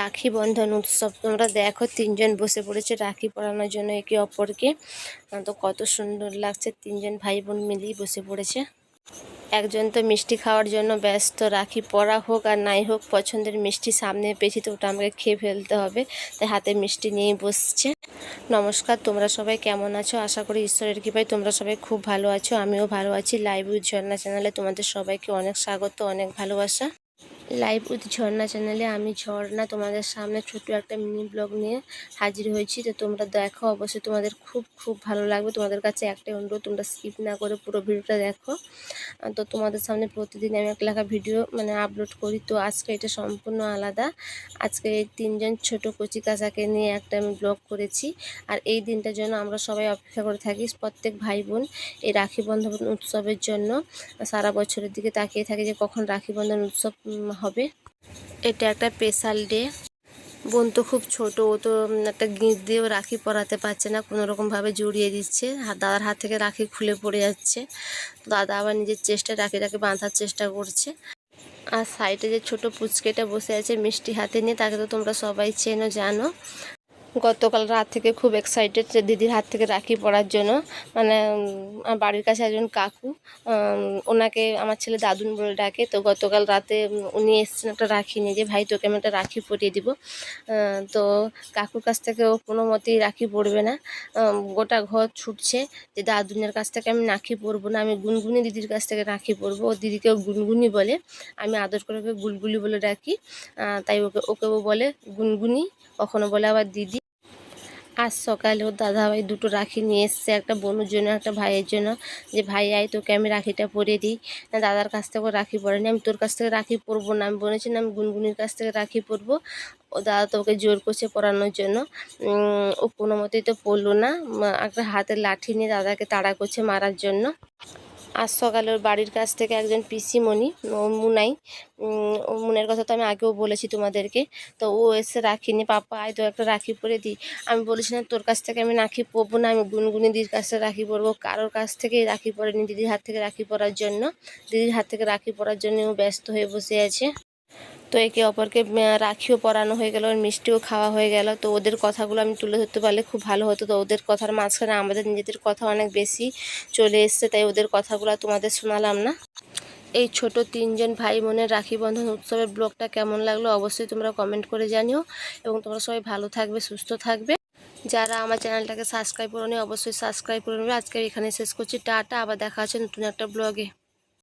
রাখি বন্ধন উৎসব। তোমরা দেখো, তিনজন বসে পড়েছে রাখি পরানোর জন্য একে অপরকে। তো কত সুন্দর লাগছে, তিনজন ভাই বোন মিলেই বসে পড়েছে। একজন তো মিষ্টি খাওয়ার জন্য ব্যস্ত, রাখি পরা হোক আর নাই হোক, পছন্দের মিষ্টি সামনে পেয়েছি তো ওটা আমাকে খেয়ে ফেলতে হবে। তাই হাতে মিষ্টি নিয়েই বসছে। নমস্কার, তোমরা সবাই কেমন আছো? আশা করি ঈশ্বরের কৃপায় তোমরা সবাই খুব ভালো আছো। আমিও ভালো আছি। লাইভ ঝর্ণা চ্যানেলে তোমাদের সবাইকে অনেক স্বাগত, অনেক ভালোবাসা। লাইভ উইথ ঝর্ণা চ্যানেলে আমি ঝর্ণা তোমাদের সামনে ছোট একটা মিনি ব্লগ নিয়ে হাজির হয়েছি। তো তোমরা দেখো, অবশ্যই তোমাদের খুব খুব ভালো লাগবে। তোমাদের কাছে একটাই অনুরোধ, তোমরা স্কিপ না করে পুরো ভিডিওটা দেখো। তো তোমাদের সামনে প্রতিদিন আমি এক লেখা ভিডিও মানে আপলোড করি। তো আজকে এটা সম্পূর্ণ আলাদা। আজকে এই তিনজন ছোট কচি কাচাকে নিয়ে একটা আমি ব্লগ করেছি। আর এই দিনটার জন্য আমরা সবাই অপেক্ষা করে থাকি প্রত্যেক ভাই বোন এই রাখি বন্ধন উৎসবের জন্য। সারা বছরের দিকে তাকিয়ে থাকে যে কখন রাখি বন্ধন উৎসব হবে। এটা একটা স্পেশাল ডে বোন তো খুব ছোট, ও তো একটা গিঁট দিয়েও রাখি পরাতে পারছে না, কোনো রকমভাবে জড়িয়ে দিচ্ছে। দাদার হাত থেকে রাখি খুলে পড়ে যাচ্ছে। দাদা আবার নিজের চেষ্টায় রাখিটাকে বাঁধার চেষ্টা করছে। আর সাইডে যে ছোট পুচকেটা বসে আছে মিষ্টি হাতে নিয়ে, তাকে তো তোমরা সবাই চেনো, জানো। গতকাল রাত থেকে খুব এক্সাইটেড দিদির হাত থেকে রাখি পরার জন্য। মানে বাড়ির কাছে একজন কাকু ওনাকে আমার ছেলে দাদুন বলে ডাকে। তো গতকাল রাতে উনি এসেছেন একটা রাখি নিয়ে যে, ভাই, তোকে আমি একটা রাখি পরিয়ে দিব। তো কাকুর কাছ থেকে ও কোনো মতেই রাখি পরবে না। গোটা ঘর ছুটছে যে, দাদুনের কাছ থেকে আমি রাখি পরবো না, আমি গুনগুনি দিদির কাছ থেকে রাখি পরবো। ও দিদিকেও গুনগুনি বলে, আমি আদর করে ওকে গুলগুলি বলে ডাকি। তাই ওকে, ওকেও বলে, গুনগুনি? কখনো বলে আবার দিদি আজ সকালে ওর দাদাভাই দুটো রাখি নিয়ে এসছে, একটা বোনের জন্য, একটা ভাইয়ের জন্য। যে ভাই, আয় তোকে আমি রাখিটা পরে দিই। না, দাদার কাছ থেকে রাখি পরেনি আমি তোর কাছ থেকে রাখি পরবো না। আমি বলেছি, না, আমি গুনগুনির কাছ থেকে রাখি পরবো। ও দাদা তোকে জোর করছে পরানোর জন্য। ও কোনো মতেই তো পড়ল না। একটা হাতের লাঠি নিয়ে দাদাকে তাড়া করছে মারার জন্য। আজ সকালে ওর বাড়ির কাছ থেকে একজন পিসিমণি মুনাই মুনের কথা তো আমি আগেও বলেছি তোমাদেরকে। তো ও এসে রাখি নি। পাপা, আয় তো একটা রাখি পরে দিই আমি বলেছি না তোর কাছ থেকে আমি রাখি পরবো না। আমি গুনগুনি দিদির কাছ থেকে রাখি পরবো। কারোর কাছ থেকেই রাখি পরেনি দিদির হাত থেকে রাখি পরার জন্য। দিদির হাত থেকে রাখি পরার জন্য ও ব্যস্ত হয়ে বসে আছে। তো একে অপরকে রাখিও, পরানো হয়ে গেল, মিষ্টিও খাওয়া হয়ে গেল। তো ওদের কথাগুলো আমি তুলে ধরতে পারলে খুব ভালো হতো। তো ওদের কথার মাঝখানে আমাদের নিজেদের কথা অনেক বেশি চলে এসছে, তাই ওদের কথাগুলো তোমাদের শোনালাম না। এই ছোট তিনজন ভাই বোনের রাখি বন্ধন উৎসবের ব্লগটা কেমন লাগল অবশ্যই তোমরা কমেন্ট করে জানিও। এবং তোমরা সবাই ভালো থাকবে, সুস্থ থাকবে। যারা আমার চ্যানেলটাকে সাবস্ক্রাইব করে অবশ্যই সাবস্ক্রাইব করে নেবে। আজকে এখানে শেষ করছি। টাটা, আবার দেখা হচ্ছে নতুন একটা ব্লগে